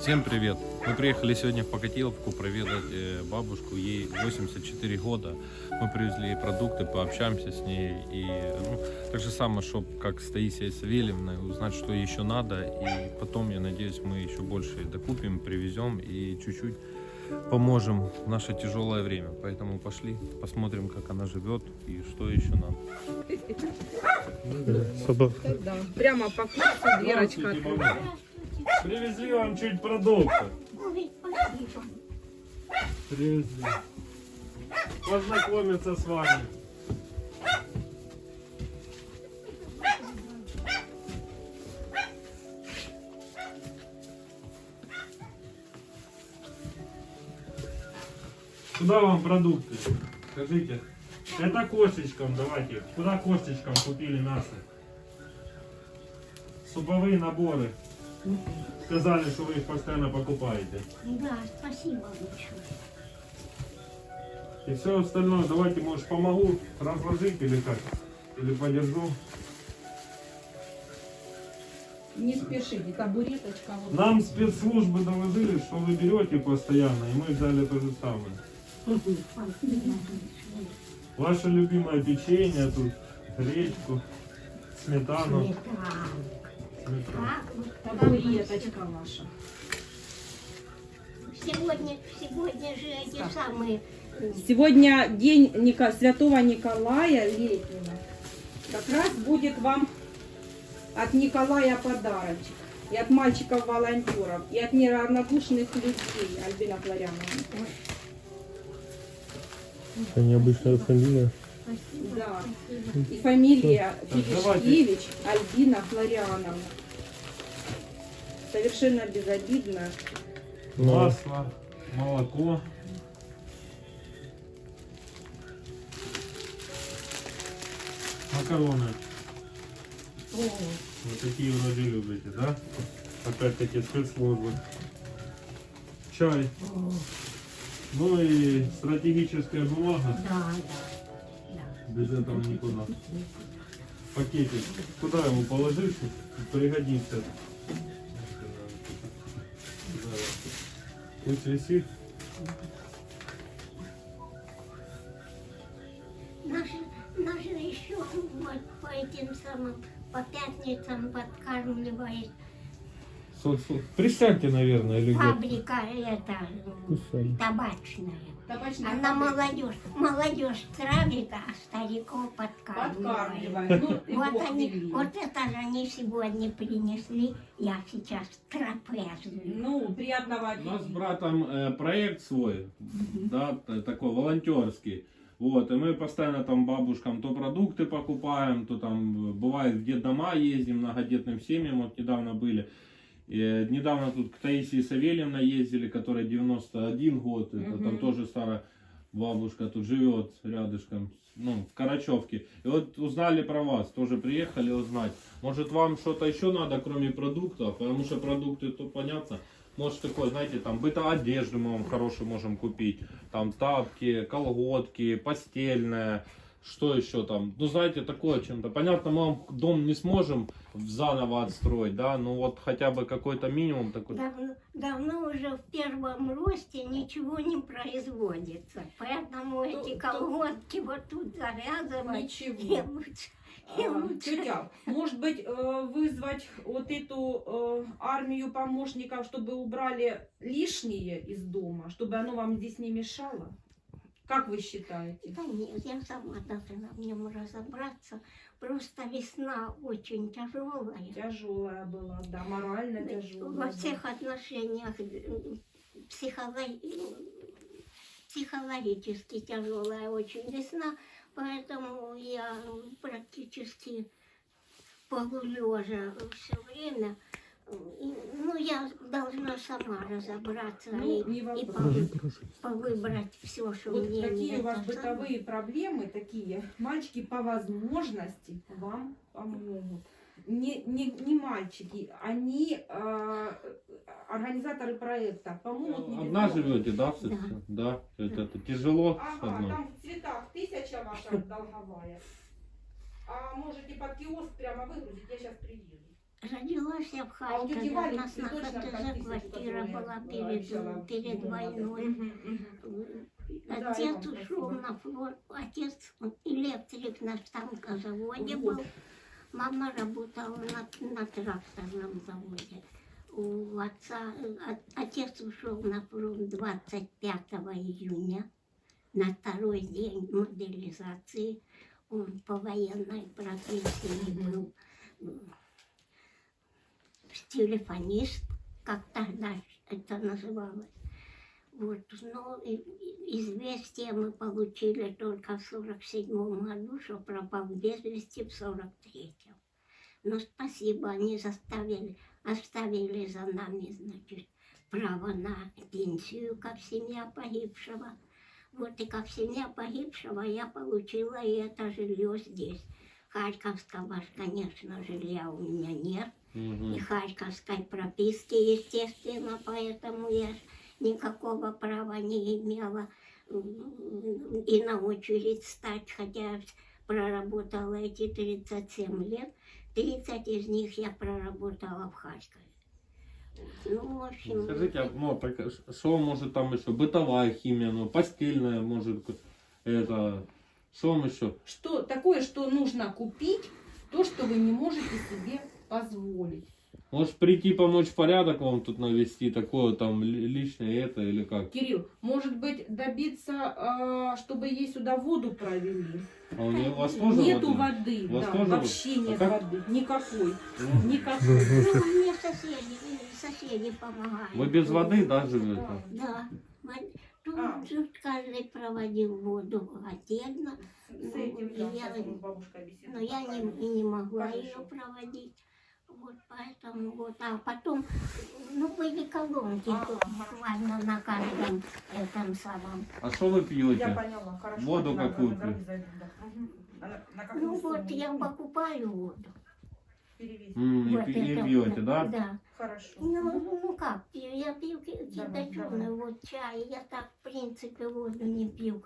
Всем привет! Мы приехали сегодня в Покатиловку проведать э, бабушку, ей 84 года. Мы привезли ей продукты, пообщаемся с ней. И ну, так же самое, чтобы как с Таисией Савельевной, узнать, что ей еще надо. И потом, я надеюсь, мы еще больше докупим, привезем и чуть-чуть поможем в наше тяжелое время. Поэтому пошли, посмотрим, как она живет и что еще надо. Собака. Да, прямо по курсу дверочка открыта. Привезли вам чуть продуктов. Привезли. Познакомиться с вами. Куда вам продукты? Скажите. Это косточкам давайте. Куда косточкам купили мясо? Суповые наборы. Сказали, что вы их постоянно покупаете. Да, спасибо большое. И все остальное, давайте, может, помогу разложить или как? Или подержу. Не спешите, табуреточка. Вот. Нам спецслужбы доложили, что вы берете постоянно, и мы взяли то же самое. Ваше любимое печенье тут, гречку, сметану. сметану. Так, вот Табуреточка ваша. Сегодня, сегодня же эти самые... э, Сегодня день Ника- Святого Николая летнего. Как раз будет вам от Николая подарочек. И от мальчиков-волонтеров, и от неравнодушных людей, Альбина Флоряновна. Это необычная фамилия. Спасибо, Да. И фамилия Так, давайте. Филишкевич Альбина Флориановна. Совершенно безобидно. Масло, молоко. Макароны. Вот такие вроде любите, да? Опять-таки спецслужбы. Чай. Ну и стратегическая бумага. Да, да, да. Без этого никуда. Пакетик. Куда его положить? Пригодится. Пусть висит. Наши еще вот по этим самым, по пятницам подкармливает Со- со- Присядьте, наверное, или где? фабрика эта м, табачная. Табачная Она фабрика молодежь, молодежь травит, а стариков подкармливает. Ну, Вот они, вот это же они сегодня принесли. Я сейчас трапезую. Ну, приятного У нас с аппетита. братом э, проект свой, да, такой волонтерский. Вот, и мы постоянно там бабушкам то продукты покупаем, то там э, бывает в детдома ездим, многодетным семьям, вот недавно были. И, э, недавно тут к Таисии Савельевна ездили, которой 91 год, это там тоже старая бабушка тут живет рядышком, ну, в Карачевке. И вот узнали про вас, тоже приехали узнать. Может вам что-то еще надо, кроме продуктов, потому что продукты, то понятно. Может такое, знаете, там быто одежду мы вам хорошую можем купить. Там тапки, колготки, постельное. Что еще там? Ну, знаете, такое чем-то. Понятно, мы вам дом не сможем заново отстроить, да, ну вот хотя бы какой-то минимум такой. Давно, давно уже в первом росте ничего не производится. Поэтому эти то- колготки вот тут завязывать. Ничего. и лучше- и А, лучше. Тетя, может быть, э, вызвать вот эту э, армию помощников, чтобы убрали лишнее из дома, чтобы оно вам здесь не мешало? Как вы считаете? Да нет, я сама должна в нем разобраться. Просто весна очень тяжелая. Тяжелая была, да, морально тяжелая. Во всех отношениях э, психоло- психологически тяжелая очень весна, поэтому я практически полулежа все время. Ну, я должна сама разобраться Ну, и, и повы- повыбрать все, что Вот мне какие у вас это самое. бытовые проблемы такие, мальчики по возможности вам помогут. Не, не, не мальчики, они э, организаторы проекта помогут. не Одна живете, да, в Да. Сочи? Да. Это, это тяжело с Ага, одной. там в цветах тысяча ваша долговая. А можете под киоск прямо выгрузить, я сейчас приеду. Родилась я в А Харькове, у нас на ХТЗ квартира была перед, перед войной. Отец ушел на флот, отец электрик на станкозаводе был, мама работала на, на тракторном заводе. У отца, от- отец ушел на фронт 25 июня, на второй день мобилизации. Он по военной профессии был телефонист, как тогда это называлось. Вот, но и- известие мы получили только в сорок седьмом году, что пропал без вести в сорок третьем. Но спасибо, они заставили, оставили за нами, значит, право на пенсию, как семья погибшего. Вот и как семья погибшего я получила и это жилье здесь. Харьковского, конечно, жилья у меня нет Мгм. и харьковской прописки, естественно, поэтому я никакого права не имела и на очередь стать, хотя я проработала эти 37 лет, 30 из них я проработала в Харькове. Ну, в общем, Скажите, а, ну, так, ш- что может там еще? Бытовая химия, ну, постельная, может, это, что вам еще? Что такое, что нужно купить, то, что вы не можете себе позволить. Может прийти помочь порядок вам тут навести, такое там ли- лишнее это или как? Кирилл, может быть, добиться, а, чтобы ей сюда воду провели? А у, нее, у вас тоже Нету воды? воды, У вас да, тоже вообще воды? А нет как? воды. Никакой. Ну, Никакой. ну, мне соседи, соседи помогают. Вы без воды, да, живете? Да. Тут, А. тут каждый проводил воду отдельно, С этим, да, Ну, Я- беседуем. но я не, и не могла ее проводить. Вот поэтому вот, а потом, ну, были колонки Ага, тут буквально на каждом этом самом. А что вы Я пьете? поняла, хорошо. Воду какую на дороге пьют? зайду, да. А на- на какую Ну вот, сумму? я покупаю воду. Перевези. М, и Вот пи- это- пьете, да? Да. Хорошо. Ну, ну как, пью, я пью ки- Давай, вот чай, я так, в принципе, воду не пью.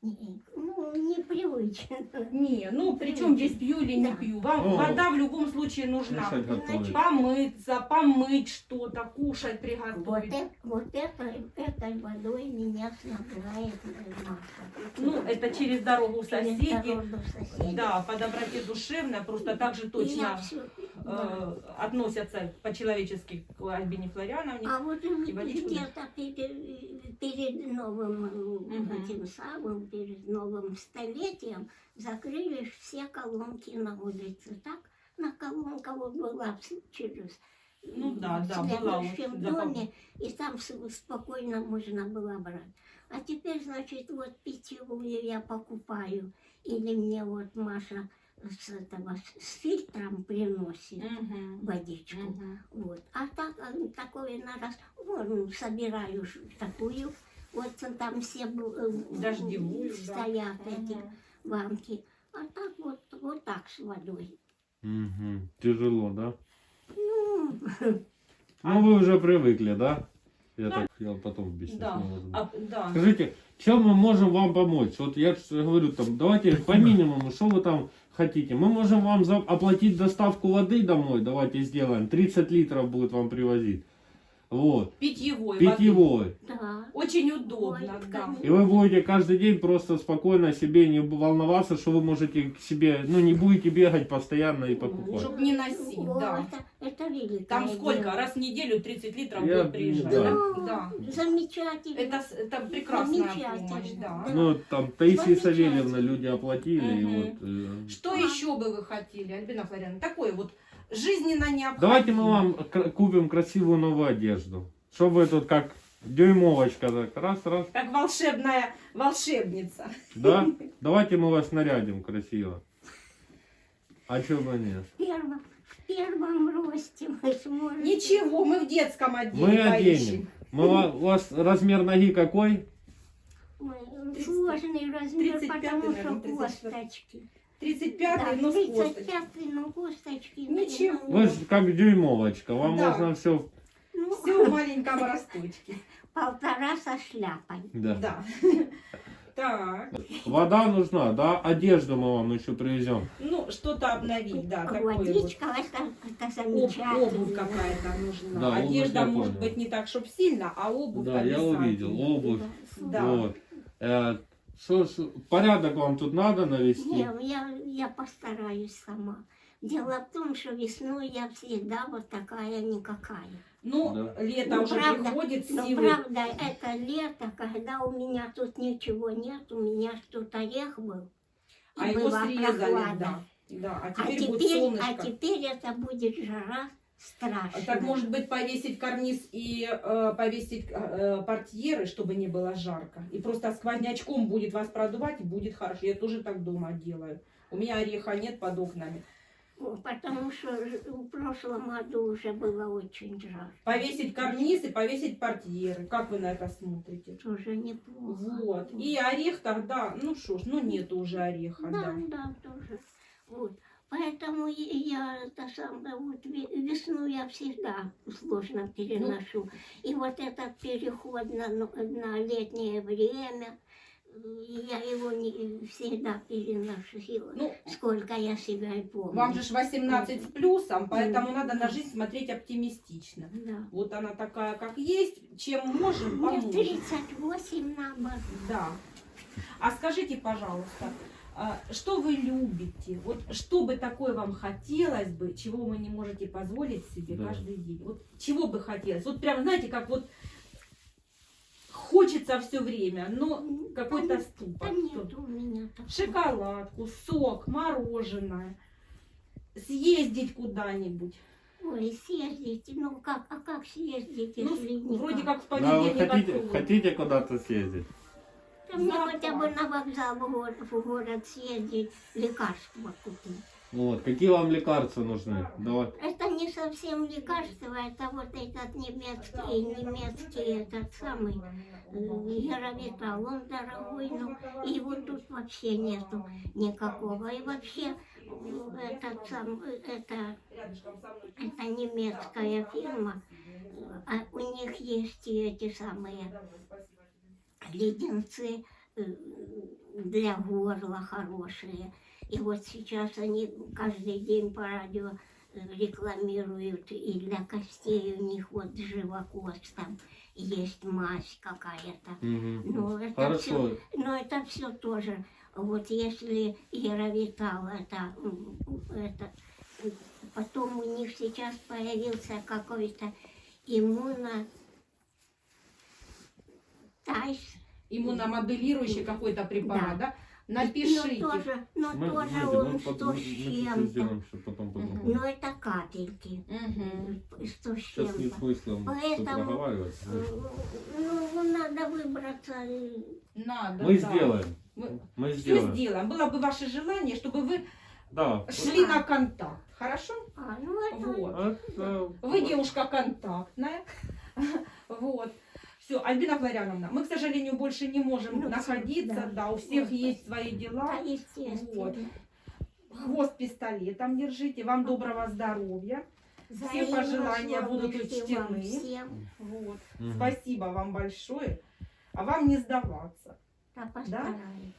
Не- ну, непривычно. Не, ну при чем здесь пью или не Да. пью? Вам О. вода в любом случае нужна. Кушать готовить. Помыться, помыть что-то, кушать, Вот, приготовить. это, вот это, этой водой меня снабжает э, Маша. Ну, это через дорогу Через соседи. дорогу соседи. Да, по доброте душевной, просто так же я точно всё- да. э, относятся по-человечески к Альбине Флориановне. А вот и водичку где-то перед, перед новым э, Мгм. этим самым, перед новым столетием закрыли все колонки на улице. Так на колонка вот была в- через Ну да, в да, была вот следующем за доме, и там спокойно можно было брать. А теперь, значит, вот питьевую я покупаю, или мне вот Маша с этого с- фильтром приносит Мгм. водичку. Мгм. Вот. А так, а, такое на раз, вон, собираю такую, вот там все э, Дождевую, да. стоят эти Мгм. банки. А так вот, вот так с водой. Мгм. Тяжело, да? Ну, Ну вы уже привыкли, да? Я так хотел потом объяснить. Да. А, да. Скажите, чем мы можем вам помочь? Вот я говорю, там, давайте по минимуму, что вы там хотите? Мы можем вам оплатить доставку воды домой, давайте сделаем. 30 литров будет вам привозить. Вот. Питьевой. Питьевой. да. Очень удобно, Ой, да. И вы будете каждый день просто спокойно себе не волноваться, что вы можете к себе, ну не будете бегать постоянно и покупать. Чтоб не носить, О, да. Это, это Там сколько? дело. Раз в неделю 30 литров Я- будет приезжать. да. Да. да. Замечательно. Это, это прекрасная Замечательно. помощь, да. Да. Ну, там Таисия. Савельевна люди оплатили, и Мгм. вот. э, Что еще бы вы хотели, Альбина Флориановна? Такое вот жизненно необходимое. Давайте мы вам купим красивую новую одежду. Чтобы вы тут как дюймовочка так раз, раз. Как волшебная волшебница. Да? Давайте мы вас нарядим красиво. А чё бы нет? В первом, в первом росте мы сможем. Ничего, мы в детском отделе Мы оденем. Мы, у вас размер ноги какой? Мы- Сложный размер, 35-й, потому что наверное, 34-й. косточки. 35-й, Да, ну с косточкой. 35-й, ну косточки. Ничего. ну, Вы как дюймовочка. Вам Да. можно все. Ну, Все в маленьком росточке. полтора со шляпой. Да. Да. Так. Вода нужна, да? Одежду мы вам еще привезем. Ну, что-то обновить, да, такое вот. Водичка, это, это Об- замечательно. обувь какая-то нужна. Да, обувь Одежда я может понял. быть не так, чтобы сильно, а обувь Да, я обязательно. увидел. Обувь. Да. Вот. Э, шо- порядок вам тут надо навести? Не, я, я постараюсь сама. Дело в том, что весной я всегда вот такая никакая. Ну, Да. лето Ну, уже правда, приходит, Но силы. правда, это лето, когда у меня тут ничего нет, у меня тут орех был. и А его была срезали, прохлада. да. Да, а А теперь, будет теперь, а теперь это будет жара страшная. Так может быть повесить карниз и э, повесить э, портьеры, чтобы не было жарко. И просто сквознячком будет вас продувать, и будет хорошо. Я тоже так дома делаю. У меня ореха нет под окнами. Потому что в прошлом году уже было очень жарко. Повесить карниз и повесить портьеры. Как вы на это смотрите? Тоже неплохо. Вот. И орех тогда, ну что ж, ну нет уже ореха, Да, да. да, тоже. Вот. Поэтому я это самое, вот ве- весну я всегда сложно переношу. И вот этот переход на, на летнее время, э, я его не всегда переносила. Ну, Сколько я себя и помню. вам же ж 18 с плюсом, поэтому надо на жизнь смотреть оптимистично. Да. Вот она такая, как есть, чем можем, Мне поможем. 38 наоборот. Да. А скажите, пожалуйста, что вы любите? Вот что бы такое вам хотелось бы, чего вы не можете позволить себе Да. каждый день? Вот чего бы хотелось? Вот прям, знаете, как вот хочется все время, но какой-то Да ступор. нет у меня такого. Шоколадку, сок, мороженое. Съездить куда-нибудь. Ой, съездить, ну как, а как съездить, Ну, вроде как в Да, вы понедельник хотите, откроют. хотите куда-то съездить? Мне хотя бы на вокзал в город, в город съездить, лекарства купить. Вот. Какие вам лекарства нужны? Давай. Это не совсем лекарство, это вот этот немецкий, немецкий этот самый э, яровитал, он дорогой, но его тут вообще нету никакого. И вообще э, этот сам, э, это, это немецкая фирма, э, а у них есть и эти самые леденцы э, для горла хорошие. И вот сейчас они каждый день по радио э, рекламируют, и для костей у них вот живокост там есть мазь какая-то. Мгм. Ну, это все, но это все тоже. Вот если яровитал, это, это, потом у них сейчас появился какой-то иммуно тайс, Иммуномоделирующий какой-то препарат, да? Напишите. Но тоже, но Мы, тоже знаете, он мы потом- с чем-то. сделаем, что потом потом. Но это капельки. Мгм. Сто с Сейчас нет чем-то. смысла Поэтому- проговаривать. Ну, надо выбраться. э, Надо, Мы да. сделаем. Мы Мы все сделаем. сделаем. Было бы ваше желание, чтобы вы Да. шли на контакт. Хорошо? А, ну это Вот. Это- Вы девушка контактная. Вот. Все, Альбина Флоряновна, мы, к сожалению, больше не можем Ну, находиться. да. Да, у всех Вот. есть свои да, дела. естественно. Вот. Хвост пистолетом держите. Вам доброго здоровья. Все Взаимно пожелания будут учтены. Всем. Вот. Мгм. Спасибо вам большое. А вам не сдаваться. Да, постараемся.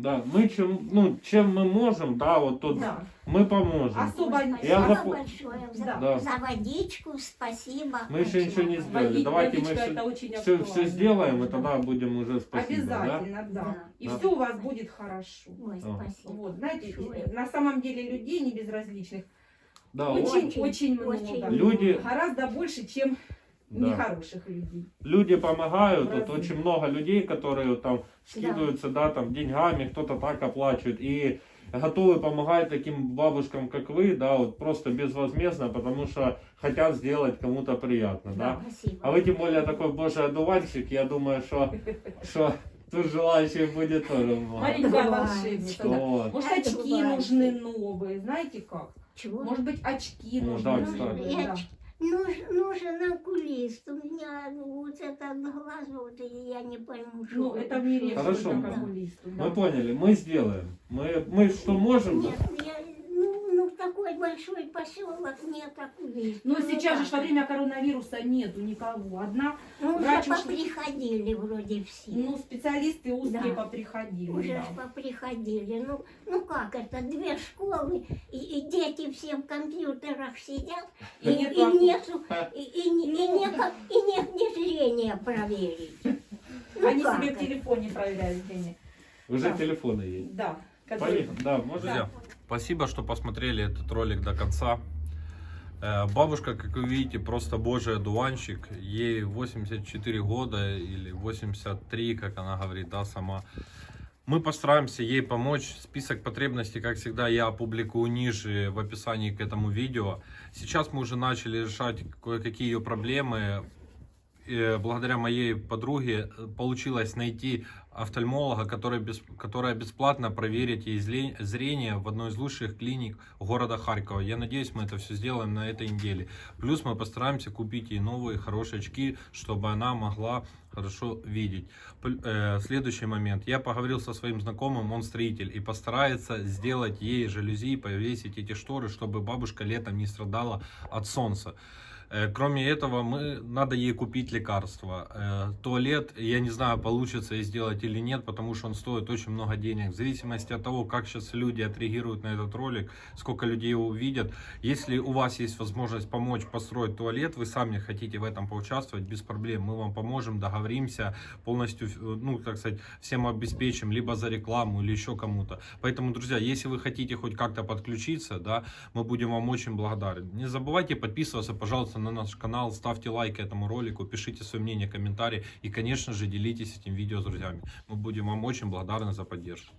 Да, мы чем, ну, чем мы можем, да, вот тут Да. мы поможем. Особо спасибо Я запо- большое за, Да. за водичку, спасибо. Мы еще ничего не сделали. Водить- Давайте мы водичка все, очень все, актуально. сделаем, и тогда будем уже спасибо. Да? Обязательно, да. Да. И Да. все у вас будет хорошо. Ой, Ага. спасибо. Вот, знаете, большое. на самом деле людей не безразличных Да, очень, очень, очень, много. Люди- Гораздо больше, чем да. нехороших людей. Люди помогают, тут Разные. очень много людей, которые вот там скидываются, да, там деньгами, кто-то так оплачивает, и готовы помогать таким бабушкам, как вы, да, вот просто безвозмездно, потому что хотят сделать кому-то приятно, да. Спасибо. А вы тем более такой божий одуванчик, я думаю, что, что тут желающих будет тоже много. Маленькая волшебница. да. Вот. Может, очки нужны новые, знаете как? Чего? Может быть, очки Ну, нужны. да, новые, да. Нуж- нужен окулист. У меня вот этот глаз, вот и я не пойму, что. Ну, это что- Хорошо. как Да. окулисту, да. Мы поняли, мы сделаем. Мы, мы что можем, Нет, я, такой большой поселок, нет окулист. Но сейчас же во время коронавируса нету никого. Одна, Ну, врач уже уж- поприходили вроде все. ну, специалисты узкие Да. поприходили. Уже да. поприходили. Ну, ну как это, две школы, и, и дети все в компьютерах сидят, и, И и, нету и, и, не- и, Ну. нека- и нет ни зрения проверить. Ну, Они себе в это? телефоне проверяют денег. Уже Да. телефоны есть. Да. Понятно, да, можно. Друзья, спасибо, что посмотрели этот ролик до конца. Э, Бабушка, как вы видите, просто божий одуванчик. Ей 84 года или 83, как она говорит, да, сама. Мы постараемся ей помочь. Список потребностей, как всегда, я опубликую ниже в описании к этому видео. Сейчас мы уже начали решать кое-какие ее проблемы. Благодаря моей подруге э, получилось найти офтальмолога, который которая бесплатно проверит ей зрение в одной из лучших клиник города Харькова. Я надеюсь, мы это все сделаем на этой неделе. Плюс мы постараемся купить ей новые хорошие очки, чтобы она могла хорошо видеть. Э, следующий момент. Я поговорил со своим знакомым, он строитель, и постарается сделать ей жалюзи, повесить эти шторы, чтобы бабушка летом не страдала от солнца. Э, Кроме этого, мы, надо ей купить лекарства. Э, Туалет, я не знаю, получится ей сделать или нет, потому что он стоит очень много денег. В зависимости от того, как сейчас люди отреагируют на этот ролик, сколько людей его увидят. Если у вас есть возможность помочь построить туалет, вы сами хотите в этом поучаствовать, без проблем. Мы вам поможем, договоримся, полностью, э, ну, так сказать, всем обеспечим, либо за рекламу, или еще кому-то. Поэтому, друзья, если вы хотите хоть как-то подключиться, да, мы будем вам очень благодарны. Не забывайте подписываться, пожалуйста, на наш канал, ставьте лайк этому ролику, пишите свое мнение, комментарии и, конечно же, делитесь этим видео с друзьями. Мы будем вам очень благодарны за поддержку.